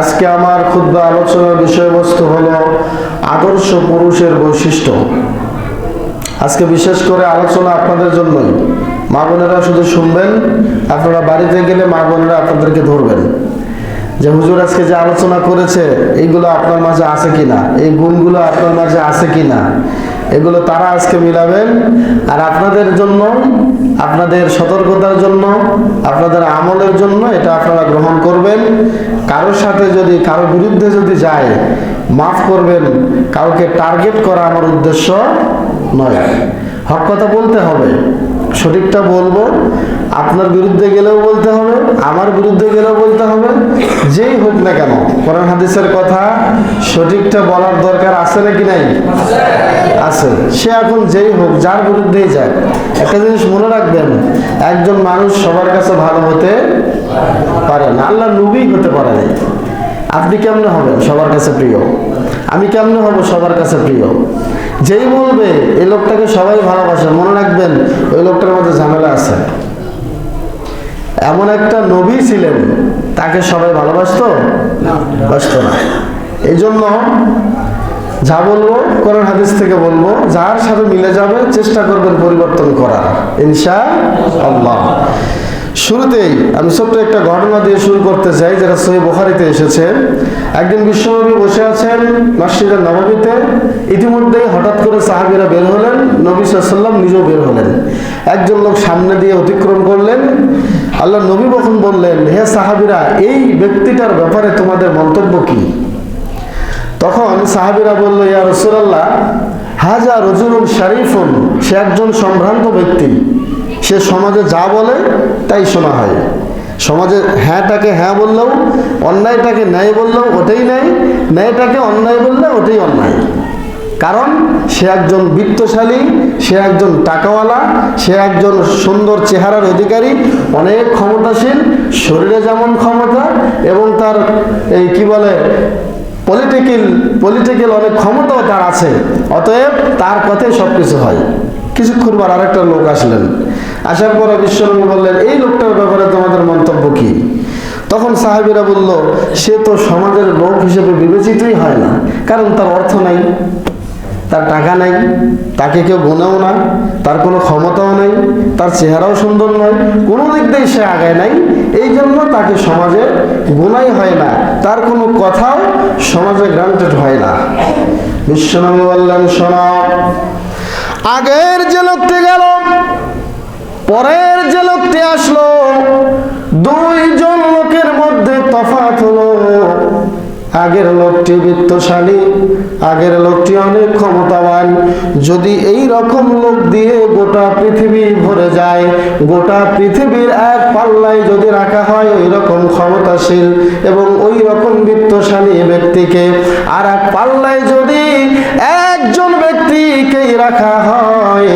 আজকে আমার ক্ষুদ্র আলোচনার বিষয়বস্তু হলো আদর্শ পুরুষের বৈশিষ্ট্য। আজকে বিশেষ করে আলোচনা আপনাদের জন্যই। মা বোনেরা শুধু শুনবেন, আপনারা বাড়িতে গেলে মা বোনেরা আপনাদেরকে ধরবেন। যে হুজুর আজকে যে আলোচনা করেছে, এইগুলো আপনার মাঝে আছে কিনা? এই গুণগুলো আপনার মাঝে আছে কিনা? এগুলো তারা আজকে মিলাবেন। আর আপনাদের জন্য, আপনাদের সতর্কতার জন্য, আপনাদের আমলের জন্য এটা আপনারা গ্রহণ করবেন। কারোর সাথে যদি কারও বিরুদ্ধে যদি যায়, মাফ করবেন। কাউকে টার্গেট করা আমার উদ্দেশ্য নয়। হক কথা বলতে হবে। সঠিকটা বলব, আপনার বিরুদ্ধে গেলেও বলতে হবে, আমার বিরুদ্ধে গেলেও বলতে হবে, যেই হোক না কেন, কোরআন হাদিসের কথা সঠিকটা বলার দরকার আছে নাকি নাই? আছে। সে এখন যেই হোক, যার বিরুদ্ধেই যাক। একটা জিনিস মনে রাখবেন, একজন মানুষ সবার কাছে ভালো হতে পারে না। আল্লাহ নবী হতে পারে না। আপনি কেমনে হবেন সবার কাছে প্রিয়? আমি কেমনে হব সবার কাছে প্রিয়? যেই বলবে, এই লোকটাকে সবাই ভালোবাসে, মনে রাখবেন, ওই লোকটার মধ্যে ঝামেলা আছে। এমন একটা নবী ছিলেন, তাকে সবাই ভালোবাসতো? বাসতো না। এই জন্য যা বলব, কোরআন হাদিস থেকে বলব, যার সাথে মিলে যাবে, চেষ্টা করবেন পরিবর্তন করার, ইনশা আল্লাহ। শুরুতেই আমি ছোট্ট একটা ঘটনা দিয়ে শুরু করতে চাই, যেটা সহি বোখারিতে এসেছে। একদিন বিশ্বনবী বসে আছেন মসজিদের নবমীতে ইতিমধ্যেই হঠাৎ করে সাহাবিরা বের হলেন, নবী সাল্লাম নিজেও বের হলেন। একজন লোক সামনে দিয়ে অতিক্রম করলেন। আল্লাহ নবী কখন বললেন, হে সাহাবিরা, এই ব্যক্তিটার ব্যাপারে তোমাদের মন্তব্য কি? তখন সাহাবিরা বলল, ইয়া রসুলাল্লাহ, হাজা রজুলুন শারিফুন, সে একজন সম্ভ্রান্ত ব্যক্তি। সে সমাজে যা বলে, তাই শোনা হয়। সমাজে হ্যাঁটাকে হ্যাঁ বললেও, অন্যায়টাকে ন্যায় বললেও ওটাই ন্যায়, ন্যায়টাকে অন্যায় বললে ওটাই অন্যায়। কারণ সে একজন বিত্তশালী, সে একজন টাকাওয়ালা, সে একজন সুন্দর চেহারার অধিকারী, অনেক ক্ষমতাশীল, শরীরে যেমন ক্ষমতা এবং তার এই কি বলে পলিটিক্যাল পলিটিক্যাল অনেক ক্ষমতাও তার আছে। অতএব তার কথাই সব কিছু হয়। কিছুক্ষণ পর আরেকটা লোক আসলেন। আসার পরে বিশ্বনবী বললেন, এই লোকটার ব্যাপারে তোমাদের মন্তব্য কি? তখন সাহেবেরা বলল, সে তো সমাজের লোক হিসেবে বিবেচিতই হয় না, কারণ তার অর্থ নাই, তার টাকা নাই, তাকে কেউ গোনাও না, তার কোনো ক্ষমতাও নেই, তার চেহারাও সুন্দর নয়, কোনো দিক দিয়ে সে আগায় নাই, এই জন্য তাকে সমাজে গোনাই হয় না, তার কোনো কথাও সমাজে গ্রান্টেড হয় না। বিশ্বনবী বললেন, শোনা আগের যে লোকটি গেল, পরের যে লোকটি আসলো, দুইজন লোকের মধ্যে তফাৎ হলো। আগের লোকটি বিত্তশালী, আগের লোকটি অনেক ক্ষমতাবান। যদি এই রকম লোক দিয়ে গোটা পৃথিবী ভরে যায়, গোটা পৃথিবীর এক পাল্লায় যদি রাখা হয়, ওই রকম ক্ষমতাশীল এবং ওই রকম বিত্তশালী ব্যক্তিকে আর এক পাল্লায় যদি ব্যক্তিকেই রাখা হয়,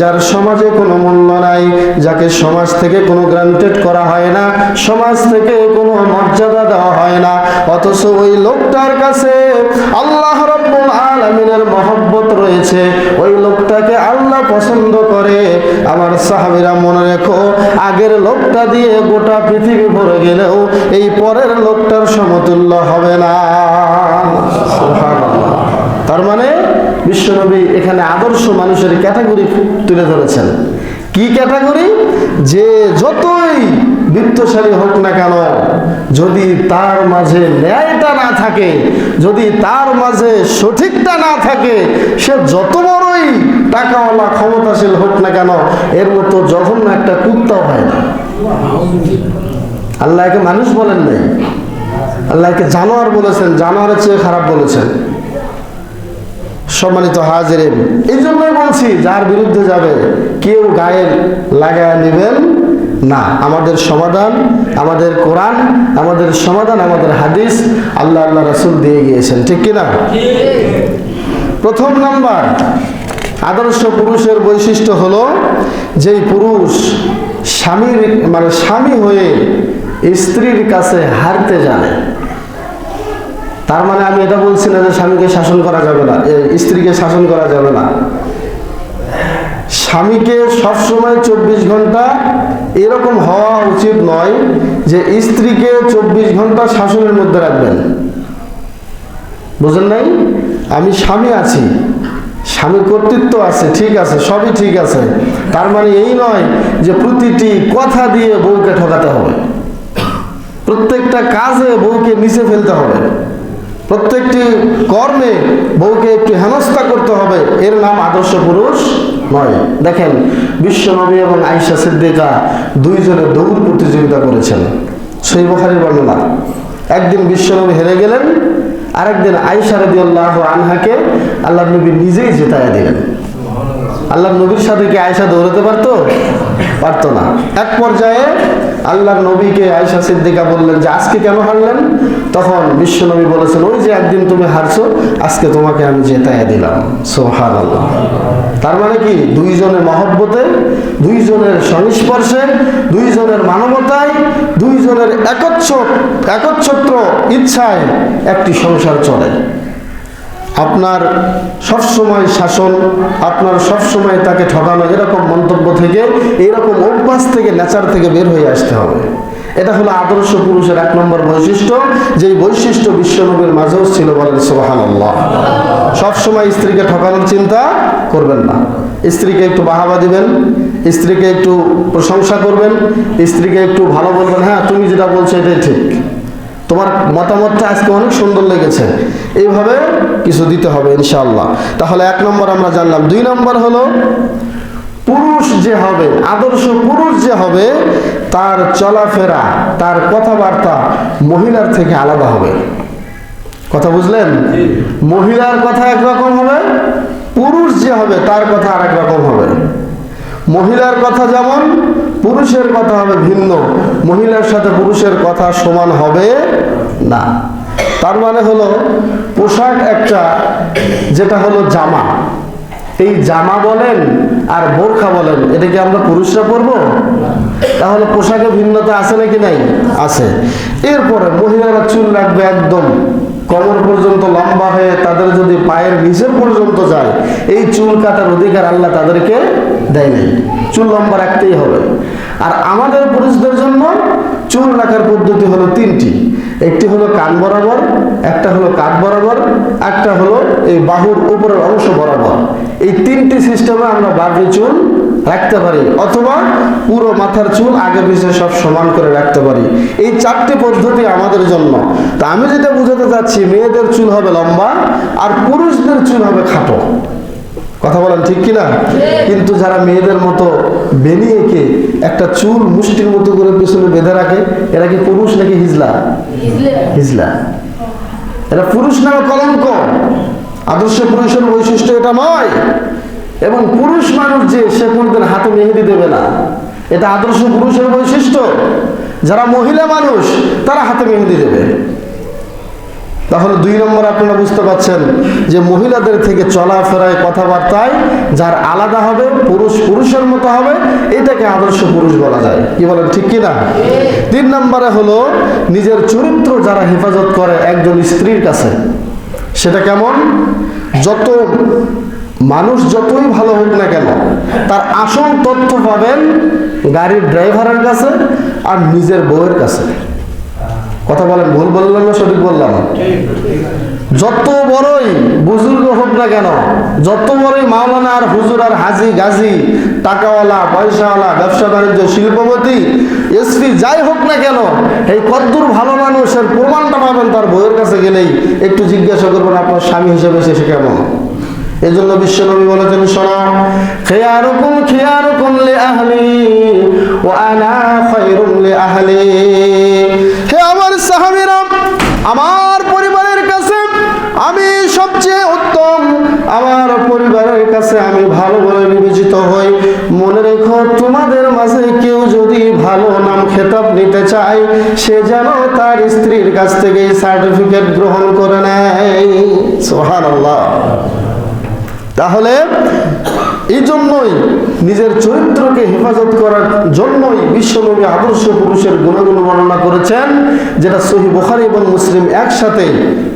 যার সমাজে কোনো মূল্য নাই, যাকে সমাজ থেকে কোনো গ্রান্টেড করা হয় না, সমাজ থেকে কোনো মর্যাদা দেওয়া হয় না। অথচ ওই লোকটার কাছে আল্লাহ রব্বুল আলমিনের মহব্বত রয়েছে। ওই লোকটাকে আল্লাহ পছন্দ করে। আমার সাহাবিরা মনে রেখো, আগের লোকটা দিয়ে গোটা পৃথিবী ভরে গেলেও এই পরের লোকটার সমতুল্য হবে না। তার মানে বিশ্বনবী এখানে আদর্শ মানুষের ক্যাটাগরি তুলে ধরেছেন। কি ক্যাটাগরি? যে যতই বৃত্তশালী হোক না কেন, যদি তার মাঝে ন্যায়টা না থাকে, যদি তার মাঝে সঠিকটা না থাকে, সে যত বড়ই টাকাওয়ালা, ক্ষমতাশীল হোক না কেন, এর মতো জঘন্য একটা কুত্তাও হয় না। আল্লাহকে মানুষ বলেন নাই। আল্লাহকে জানোয়ার বলেছেন, জানোয়ারের চেয়ে খারাপ বলেছেন। সম্মানিত হাজিরেন, এই জন্যই বলছি, যার বিরুদ্ধে যাবে, কেউ গায়ে লাগায় নেবেন না। আমাদের সমাধান, আমাদের কোরআন, আমাদের সমাধান, আমাদের হাদিস আল্লাহ আল্লাহ রাসুল দিয়ে গিয়েছেন, ঠিক কিনা? প্রথম নাম্বার, আদর্শ পুরুষের বৈশিষ্ট্য হলো, যেই পুরুষ স্বামীর মানে স্বামী হয়ে স্ত্রীর কাছে হারতে জানে। তার মানে আমি এটা বলছি না যে স্বামীকে শাসন করা যাবে না স্ত্রীকে শাসন করা যাবে না। স্বামীকে সবসময় চব্বিশ ঘণ্টা এরকম হওয়া উচিত নয় যে স্ত্রীকে চব্বিশ ঘণ্টা শাসনের মধ্যে রাখবেন। বুঝেন নাই? আমি স্বামী আছি স্বামী কর্তৃত্ব আছে, ঠিক আছে, সবই ঠিক আছে। তার মানে এই নয় যে প্রতিটি কথা দিয়ে বউকে ঠকাতে হবে। প্রত্যেকটা কাজে বউকে নিচে ফেলতে হবে। প্রত্যেকটি কর্মে বউকে একটু হেনস্থা করতে হবে। এর নাম আদর্শ পুরুষ নয়। দেখেন, বিশ্বনবী এবং আইসা সিদ্দিকা দুইজনে দৌড় প্রতিযোগিতা করেছেন। সেই বখারির বর্ণনা। একদিন বিশ্বনবী হেরে গেলেন, আরেকদিন আইসা রদি আল্লাহ আনহাকে আল্লাহ নবী নিজেই জেতায়া দিলেন। আল্লাহ নবীর সাথে কি আয়সা দৌড়াতে পারতো? পারতো না। এক পর্যায়ে আল্লাহ নবীকে আয়সা সিদ্দিকা বললেন যে, আজকে কেন হারলেন? তখন বিশ্ব নবী বলেছেন, ওই যে একদিন তুমি হারছো, আজকে তোমাকে আমি জেতাইয়া দিলাম। সোহান আল্লাহ তার মানে কি? দুইজনের মহব্বতে, দুইজনের সংস্পর্শে দুইজনের মানবতায়, দুইজনের একচ্ছ একচ্ছত্র ইচ্ছায় একটি সংসার চলে। আপনার সবসময় শাসন, আপনার সবসময় তাকে ঠকানো এরকম মন্তব্য থেকে, এরকম অভ্যাস থেকে, নেচার থেকে বের হয়ে আসতে হবে। এটা হলো আদর্শ পুরুষের এক নম্বর বৈশিষ্ট্য, যেই বৈশিষ্ট্য বিশ্বনবীর মাঝেও ছিল বলেন সোহান সবসময় স্ত্রীকে ঠকানোর চিন্তা করবেন না। স্ত্রীকে একটু বাহাবা দিবেন, স্ত্রীকে একটু প্রশংসা করবেন, স্ত্রীকে একটু ভালো বলবেন হ্যাঁ তুমি যেটা বলছো এটাই ঠিক। তোমার মতামতটা আজকে অনেক সুন্দর লেগেছে। এইভাবে কিছু দিতে হবে ইনশাআল্লাহ। তাহলে এক নম্বর আমরা জানলাম। দুই নম্বর হলো পুরুষ যে হবে আদর্শ পুরুষ যে হবে তার চলাফেরা তার কথাবার্তা মহিলার থেকে আলাদা হবে। কথা বুঝলেন? মহিলার কথা একরকম হবে পুরুষ যে হবে তার কথা আরেক রকম হবে। মহিলার কথা যেমন পুরুষের কথা হবে ভিন্ন। মহিলার সাথে পুরুষের কথা সমান হবে না। তার মানে হলো, পোশাক একটা, যেটা হলো জামা। এই জামা বলেন আর বোরখা বলেন, এটা কি আমরা পুরুষরা পরবো? তাহলে পোশাকে ভিন্নতা আছে নাকি নাই? আছে। এরপরে মহিলারা চুল রাখবে একদম কমর পর্যন্ত লম্বা হয়ে, তাদের যদি পায়ের নিচের পর্যন্ত যায়, এই চুল কাটার অধিকার আল্লাহ তাদেরকে দেয় নাই। চুল লম্বা রাখতেই হবে। আর আমাদের পুরুষদের জন্য চুল রাখার পদ্ধতি হলো তিনটি। একটি হলো কান বরাবর, একটা হলো কাঠ বরাবর, একটা হলো এই বাহুর উপরের অংশ বরাবর। এই তিনটি সিস্টেমে আমরা বাড়ি চুল রাখতে পারি, অথবা পুরো মাথার চুল আগে পিছিয়ে সব সমান করে রাখতে পারি। এই চারটি পদ্ধতি আমাদের জন্য। তা আমি যেটা বুঝাতে চাচ্ছি, মেয়েদের চুল হবে লম্বা আর পুরুষদের চুল হবে খাটো। কথা বলেন ঠিক কিনা? কিন্তু যারা মেয়েদের মতো বেনি এঁকে একটা চুল মুষ্টির মতো করে পেছনে বেঁধে রাখে, এরা কি পুরুষ নাকি হিজলা? হিজলা। এরা পুরুষ নামে কলঙ্ক। আদর্শ পুরুষের বৈশিষ্ট্য এটা নয়। এবং পুরুষ মানুষ যে সে কোনদিন হাতে মেহেদি দেবে না, এটা আদর্শ পুরুষের বৈশিষ্ট্য। যারা মহিলা মানুষ, তারা হাতে মেহেদি দেবে। তাহলে দুই নম্বর আপনারা বুঝতে পাচ্ছেন যে মহিলাদের থেকে চলাফেরায় কথাবার্তায় যার আলাদা হবে, পুরুষ পুরুষের মতো হবে, এটাকে আদর্শ পুরুষ বলা যায়। কি বলেন, ঠিক কিনা? তিন নম্বরে হলো নিজের চরিত্র যারা হেফাজত করে একজন স্ত্রীর কাছে, সেটা কেমন? যত মানুষ যতই ভালো হোক না কেন, তার আসল তথ্য পাবেন গাড়ির ড্রাইভারের কাছে আর নিজের বউয়ের কাছে। কথা বলেন, ভুল বললাম না সঠিক বললাম? যত বড়ই বুজুর্গ হোক না কেন, যত বড়ই মাওলানা আর হুজুর আর হাজি গাজী, টাকাওয়ালা, পয়সাওয়ালা, ব্যবসা বাণিজ্য, শিল্পপতি এসপি যাই হোক না কেন, এই কদ্দুর ভালো মানুষের প্রমাণটা পাবেন তার বইয়ের কাছে গেলেই। একটু জিজ্ঞাসা করবেন, আপনার স্বামী হিসেবে সে সে কেমন? এই জন্য বিশ্বনবী বলেছেন, শোনো, খেয়ারুকুম খেয়ারুকুম লে আহলি ও আনা খৈরুম লে কাছে আমি ভালো বলে বিবেচিত হই। মনে রেখো, তোমাদের মাঝে কেউ যদি ভালো নাম খেতাব নিতে চাই সে যেন তার স্ত্রীর কাছ থেকে সার্টিফিকেট গ্রহণ করে নেয়। সোহান তাহলে এই জন্যই নিজের চরিত্রকে হেফাজত করার জন্যই বিশ্বনবী আদর্শ পুরুষের গুণগুণ বর্ণনা করেছেন, যেটা সহি বুখারী এবং মুসলিম একসাথে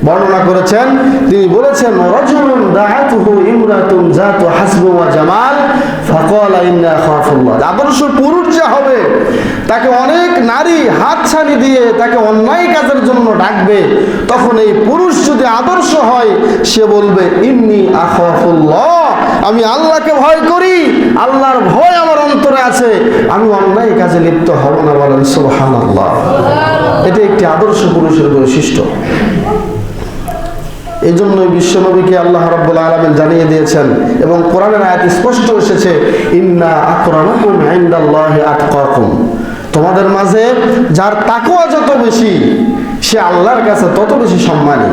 বর্ণনা করেছেন। তিনি বলেছেন, রজুলুন জাতু জামাল, ফাকাল ইন্না আখাফুল্লাহ আদর্শ পুরুষ যে হবে, তাকে অনেক নারী হাতছানি দিয়ে তাকে অন্যায় কাজের জন্য ডাকবে। তখন এই পুরুষ যদি আদর্শ হয়, সে বলবে, ইন্নি আখাফুল্লাহ। আমি আল্লাহকে ভয় করি, আল্লাহর ভয় আমার অন্তরে আছে, আমি অন্যায় কাজে লিপ্ত হব না বলেন, সুবহানাল্লাহ। এটা একটি আদর্শ পুরুষের বৈশিষ্ট্য। এই জন্যই বিশ্বনবীকে আল্লাহ রাব্বুল আলামিন জানিয়ে দিয়েছেন এবং কোরআনের আয়াত স্পষ্ট এসেছে, ইন্না আকরামাকুম ইনদাল্লাহি আতকাকুম। তোমাদের মাঝে যার তাকওয়া যত বেশি, সে আল্লাহর কাছে তত বেশি সম্মানী।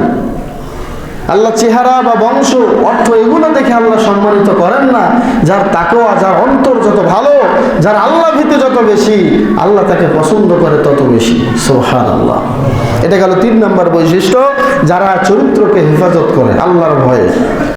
আল্লাহ চেহারা বা বংশ, অর্থ এগুলো দেখে আল্লাহ সম্মানিত করেন না। যার তাকোয়া যার অন্তর যত ভালো, যার আল্লাহ ভীতি যত বেশি, আল্লাহ তাকে পছন্দ করে তত বেশি। সোহান আল্লাহ এটা গেল তিন নম্বর বৈশিষ্ট্য, যারা চরিত্রকে হেফাজত করে, আল্লাহর ভয়ে।